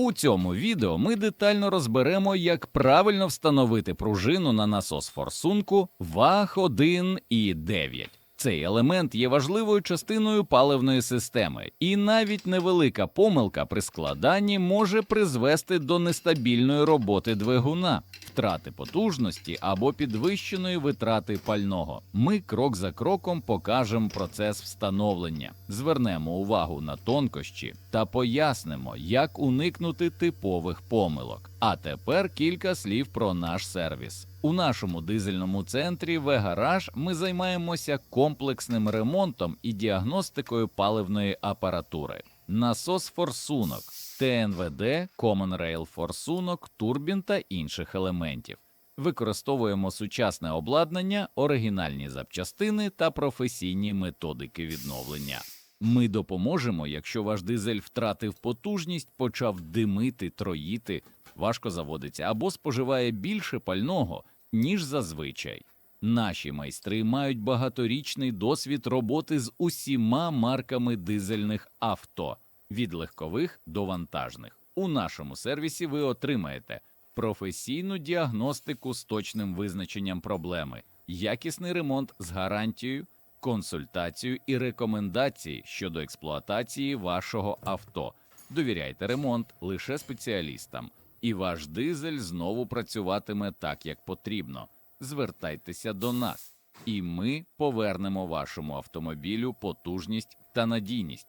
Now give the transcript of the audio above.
У цьому відео ми детально розберемо, як правильно встановити пружину на насос форсунку ВАГ 1 і 9. Цей елемент є важливою частиною паливної системи, і навіть невелика помилка при складанні може призвести до нестабільної роботи двигуна, втрати потужності або підвищеної витрати пального. Ми крок за кроком покажемо процес встановлення, звернемо увагу на тонкощі та пояснимо, як уникнути типових помилок. А тепер кілька слів про наш сервіс. У нашому дизельному центрі В-Гараж ми займаємося комплексним ремонтом і діагностикою паливної апаратури. Насос форсунок, ТНВД, Common Rail форсунок, турбін та інших елементів. Використовуємо сучасне обладнання, оригінальні запчастини та професійні методики відновлення. Ми допоможемо, якщо ваш дизель втратив потужність, почав димити, троїти, важко заводиться або споживає більше пального, ніж зазвичай. Наші майстри мають багаторічний досвід роботи з усіма марками дизельних авто від легкових до вантажних. У нашому сервісі ви отримаєте професійну діагностику з точним визначенням проблеми, якісний ремонт з гарантією, консультацію і рекомендації щодо експлуатації вашого авто. Довіряйте ремонт лише спеціалістам, і ваш дизель знову працюватиме так, як потрібно. Звертайтеся до нас, і ми повернемо вашому автомобілю потужність та надійність.